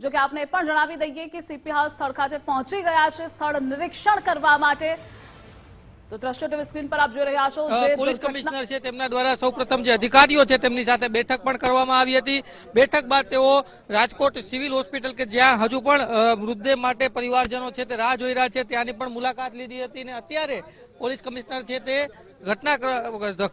જો કે આપને પણ જણાવી દઈએ કે સીપી હાલ સ્થળ ખાતે પહોંચી ગયા છે. સ્થળ નિરીક્ષણ કરવા માટે. તો દ્રશ્યો ટીવી સ્ક્રીન પર આપ જોઈ રહ્યા છો જે પોલીસ કમિશનર છે તેમના દ્વારા સૌપ્રથમ જે અધિકારીઓ છે તેમની સાથે બેઠક પણ કરવામાં આવી હતી. બેઠક બાદ તેઓ રાજકોટ સિવિલ હોસ્પિટલ કે જ્યાં હજુ પણ મૃતદેહ માટે પરિવારજનો છે તે રાહ જોઈ રહ્યા છે. ત્યાંની પણ મુલાકાત લીધી હતી અને અત્યારે પોલીસ કમિશનર છે તે ઘટના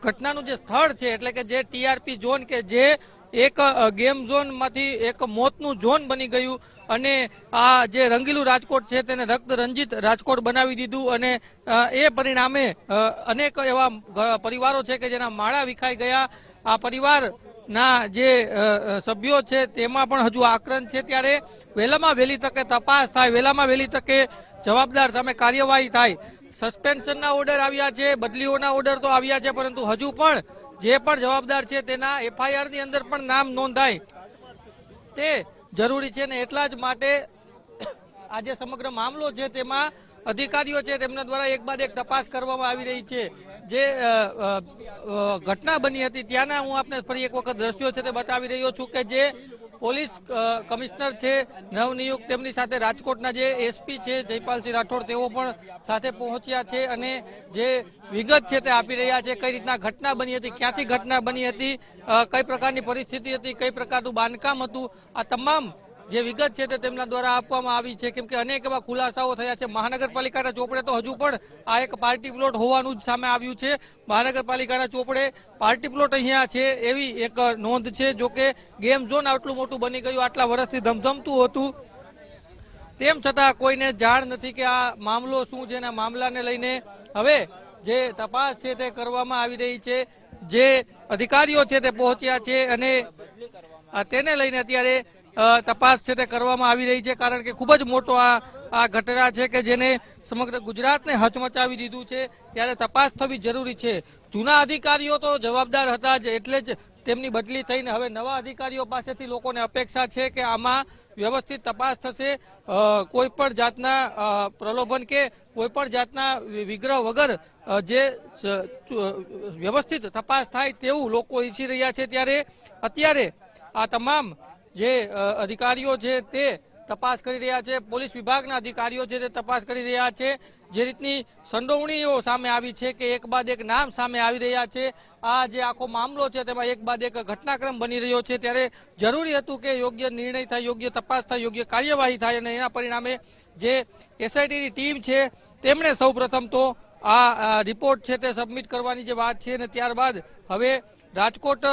ઘટનાનું જે સ્થળ છે એટલે કે જે ટીઆરપી ઝોન કે જે એક ગેમ ઝોનમાંથી એક મોતનું ઝોન બની ગયું અને આ જે રંગીલું રાજકોટ છે તેને રક્ત રંજિત રાજકોટ બનાવી દીધું અને એ પરિણામે અનેક એવા પરિવારો છે કે જેના માળા વિખાઈ ગયા. આ પરિવારના જે અ, અ, સભ્યો છે તેમાં પણ હજુ આક્રંદ છે ત્યારે વહેલામાં વહેલી તકે તપાસ થાય વહેલામાં વહેલી તકે જવાબદાર સામે કાર્યવાહી થાય. સસ્પેન્શનના ઓર્ડર આવ્યા છે બદલીઓના ઓર્ડર તો આવ્યા છે પરંતુ હજુ પણ જે પણ જવાબદાર છે તેના એફઆઈઆરની અંદર પણ નામ નોંધાય. તે જરૂરી છે ને એટલા જ માટે આજે સમગ્ર મામલો છે તેમાં અધિકારીઓ છે તેમના દ્વારા એક બાદ એક તપાસ કરવામાં આવી રહી છે. જે ઘટના બની હતી ત્યાંના હું આપને ફરી એક વખત દ્રશ્યો છે તે બતાવી રહ્યો છું કે જે પોલીસ કમિશનર છે, નવનિયુક્ત તેમની સાથે રાજકોટના જે એસપી છે, જયપાલસિંહ રાઠોડ, તેઓ પણ સાથે પહોંચ્યા છે અને જે વિગત છે તે આપી રહ્યા છે, કઈ રીતના ઘટના બની હતી, ક્યાંથી ઘટના બની હતી કઈ પ્રકારની પરિસ્થિતિ હતી, કઈ પ્રકારનું બાંધકામ હતું, આ તમામ જે વિગત છે તે તેમના દ્વારા આપવામાં આવી છે. કેમ કે અનેક એવા ખુલાસાઓ થયા છે. મહાનગરપાલિકાના ચોપડે તો હજુ પણ આ એક પાર્ટી પ્લોટ હોવાનું જ સામે આવ્યું છે. મહાનગરપાલિકાના ચોપડે પાર્ટી પ્લોટ અહીંયા છે એવી એક નોંધ છે. જો કે ગેમ ઝોન આટલું મોટું બની ગયું, આટલા વર્ષથી ધમધમતું હતું. તેમ છતાં કોઈને જાણ નથી કે આ મામલો શું છે અને મામલાને લઈને હવે જે તપાસ છે તે કરવામાં આવી રહી છે. જે અધિકારીઓ છે તે પહોંચ્યા છે અને તેને લઈને અત્યારે તપાસ છે તે કરવામાં આવી રહી છે કારણ કે ખૂબ જ મોટો આ આ ઘટના છે કે જેને સમગ્ર ગુજરાતને હચમચાવી દીધું છે. ત્યારે તપાસ થવી જરૂરી છે. જૂના અધિકારીઓ તો જવાબદાર હતા જ, એટલે જ તેમની બદલી થઈને હવે નવા અધિકારીઓ પાસેથી લોકોને અપેક્ષા છે કે આમાં વ્યવસ્થિત તપાસ થશે. કોઈ પણ જાતના પ્રલોભન કે કોઈ પણ જાતના વિગ્રહ વગર જે વ્યવસ્થિત તપાસ થાય તેવું લોકો ઈચ્છી રહ્યા છે. ત્યારે અત્યારે આ તમામ જે અધિકારીઓ છે તે તપાસ કરી રહ્યા છે, પોલીસ વિભાગના અધિકારીઓ છે તે તપાસ કરી રહ્યા છે, જે રીતની સંડોવણીઓ સામે આવી છે કે એક બાદ એક નામ સામે આવી રહ્યા છે. આ જે આખો મામલો છે તેમાં એક બાદ એક ઘટનાક્રમ બની રહ્યો છે. ત્યારે જરૂરી હતું કે યોગ્ય નિર્ણય થાય, યોગ્ય તપાસ થાય, યોગ્ય કાર્યવાહી થાય અને એના પરિણામે જે એસઆઈટીની ટીમ છે, તેમણે સૌપ્રથમ તો આ રિપોર્ટ છે તે સબમિટ કરવાની જે વાત છે અને ત્યારબાદ હવે રાજકોટ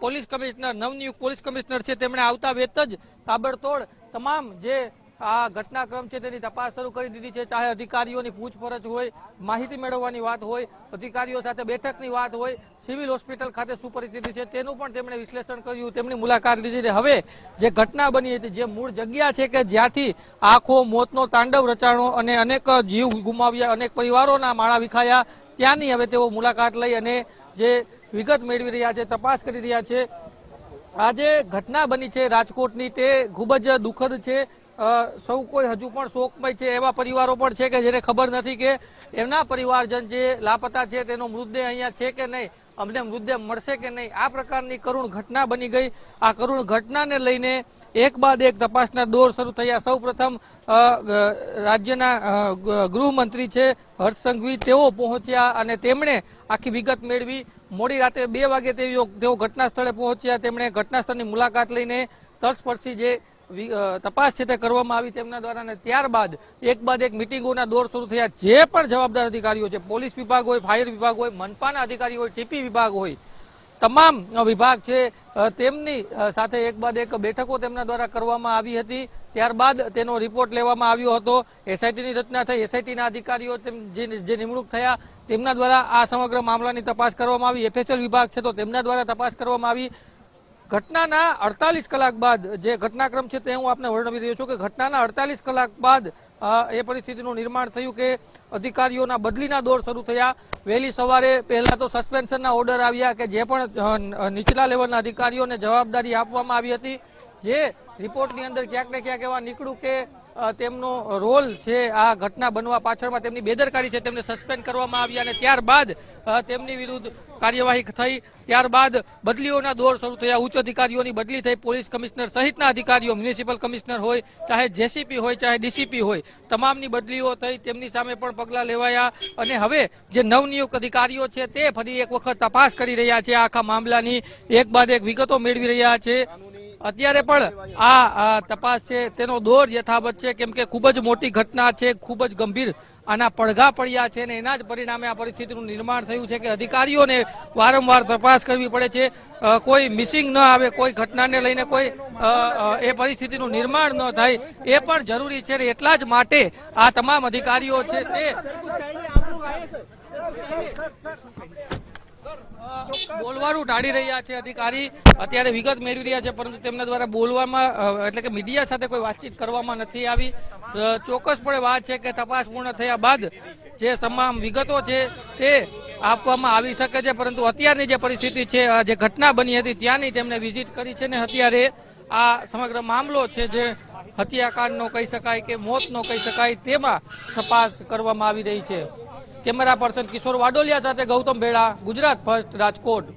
પોલીસ કમિશનર, નવનિયુક્ત પોલીસ કમિશનર છે તેમણે આવતા વેત જ તાબડતોડ તમામ જે આ ઘટનાક્રમ છે તેની તપાસ શરૂ કરી દીધી છે. ચાહે અધિકારીઓની પૂછપરછ હોય, માહિતી મેળવવાની વાત હોય, અધિકારીઓ સાથે બેઠકની વાત હોય, સિવિલ હોસ્પિટલ ખાતે શું પરિસ્થિતિ છે તેનું પણ તેમણે વિશ્લેષણ કર્યું, તેમની મુલાકાત લીધી હવે જે ઘટના બની હતી, જે મૂળ જગ્યા છે કે જ્યાંથી આખો મોતનો તાંડવ રચાણો અને અનેક જીવ ગુમાવ્યા, અનેક પરિવારોના માળા વિખાયા, ત્યાંની હવે તેઓ મુલાકાત લઈ અને જે વિગત મેળવી રહ્યા છે, તપાસ કરી રહ્યા છે. આ જે ઘટના બની છે રાજકોટની, તે ખૂબ જ દુઃખદ છે. સૌ કોઈ હજુ પણ શોકમય છે એવા પરિવારો પણ છે કે જેને ખબર નથી કે એમના પરિવારજન જે લાપતા છે તેનો મૃતદેહ અહીંયા છે કે નહીં, અમને મૃતદેહ મળશે કે નહીં, આ પ્રકારની કરુણ ઘટના બની ગઈ. આ કરુણ ઘટનાને લઈને એક બાદ એક તપાસના દોર શરૂ થયા. સૌ પ્રથમ રાજ્યના ગૃહમંત્રી છે હર્ષ સંઘવી તેઓ પહોંચ્યા અને તેમણે આખી વિગત મેળવી. મોડી રાતે બે વાગે તેઓ ઘટના સ્થળે પહોંચ્યા. તેમણે ઘટના સ્થળની મુલાકાત લઈને તલસ્પર્શી જે તપાસ છે તે કરવામાં આવી તેમના દ્વારા અને ત્યારબાદ એક બાદ એક મિટિંગોના દોર શરૂ થયા. જે પણ જવાબદાર અધિકારીઓ છે, પોલીસ વિભાગ હોય, ફાયર વિભાગ હોય, મનપાના અધિકારી હોય, ટીપી વિભાગ હોય, તમામ વિભાગ છે તેમની સાથે એક બાદ એક બેઠકો તેમના દ્વારા કરવામાં આવી હતી. ત્યારબાદ તેનો રિપોર્ટ લેવામાં આવ્યો હતો. એસઆઈટીની રચના થઈ. એસઆઈટીના અધિકારીઓ જે નિમણૂક થયા, તેમના દ્વારા આ સમગ્ર મામલાની તપાસ કરવામાં આવી. એફએસએલ વિભાગ છે તો તેમના દ્વારા તપાસ કરવામાં આવી. ઘટનાના અડતાલીસ કલાક બાદ જે ઘટનાક્રમ છે તે હું આપને વર્ણવી રહ્યો છું કે ઘટનાના અડતાલીસ કલાક બાદ એ પરિસ્થિતિનું નિર્માણ થયું કે અધિકારીઓના બદલીના દોર શરૂ થયા. વહેલી સવારે પહેલા તો સસ્પેન્શનના ઓર્ડર આવ્યા કે જે પણ નીચલા લેવલના અધિકારીઓને જવાબદારી આપવામાં આવી હતી. જે રિપોર્ટની અંદર ક્યાંક ને ક્યાંક એવા નીકળ્યું કે તેમનો રોલ છે આ ઘટના બનવા પાછળમાં તેમની બેદરકારી છે, તેમને સસ્પેન્ડ કરવામાં આવ્યા અને ત્યારબાદ તેમની વિરુદ્ધ કાર્યવાહી થઈ. ત્યારબાદ બદલીઓના દોર શરૂ થયા. ઉચ્ચ અધિકારીઓની બદલી થઈ. પોલીસ કમિશનર સહિતના અધિકારીઓ, મ્યુનિસિપલ કમિશનર હોય, ચાહે જેસીપી હોય, ચાહે ડીસીપી હોય, તમામની બદલીઓ થઈ. તેમની સામે પણ પગલાં લેવાયા અને હવે જે નવનિયુક્ત અધિકારીઓ છે, તે ફરી એક વખત તપાસ કરી રહ્યા છે. આખા મામલાની એક બાદ એક વિગતો મેળવી રહ્યા છે. અત્યારે પણ આ તપાસ છે, તેનો દોર યથાવત છે, કેમ કે ખૂબ જ મોટી ઘટના છે, ખૂબ જ ગંભીર આના પડઘા પડ્યા છે અને એના જ પરિણામે આ પરિસ્થિતિનું નિર્માણ થયું છે કે અધિકારીઓને વારંવાર તપાસ કરવી પડે છે. કોઈ મિસિંગ ન આવે, કોઈ ઘટનાને લઈને કોઈ એ પરિસ્થિતિનું નિર્માણ ન થાય, એ પણ જરૂરી છે ને એટલા જ માટે આ તમામ અધિકારીઓ છે તે બોલવાનું ટાળી રહ્યા છે અધિકારી. અત્યારે વિગત મેળવી રહ્યા છે, પરંતુ તેમના દ્વારા બોલવામાં એટલે કે મીડિયા સાથે કોઈ વાતચીત કરવામાં નથી આવી. ચોક્કસપણે વાત છે કે તપાસ પૂર્ણ થયા બાદ જે તમામ વિગતો છે તે આપવામાં આવી શકે છે, પરંતુ અત્યારની જે પરિસ્થિતિ છે જે ઘટના બની હતી ત્યાંની તેમણે વિઝિટ કરી છે ને અત્યારે આ સમગ્ર મામલો છે જે હત્યાકાંડનો કહી શકાય કે મોતનો કહી શકાય તેમાં તપાસ કરવામાં આવી રહી છે. કેમેરા પર્સન કિશોર વાડોલિયા સાથે ગૌતમ ભેળા ગુજરાત ફર્સ્ટ રાજકોટ.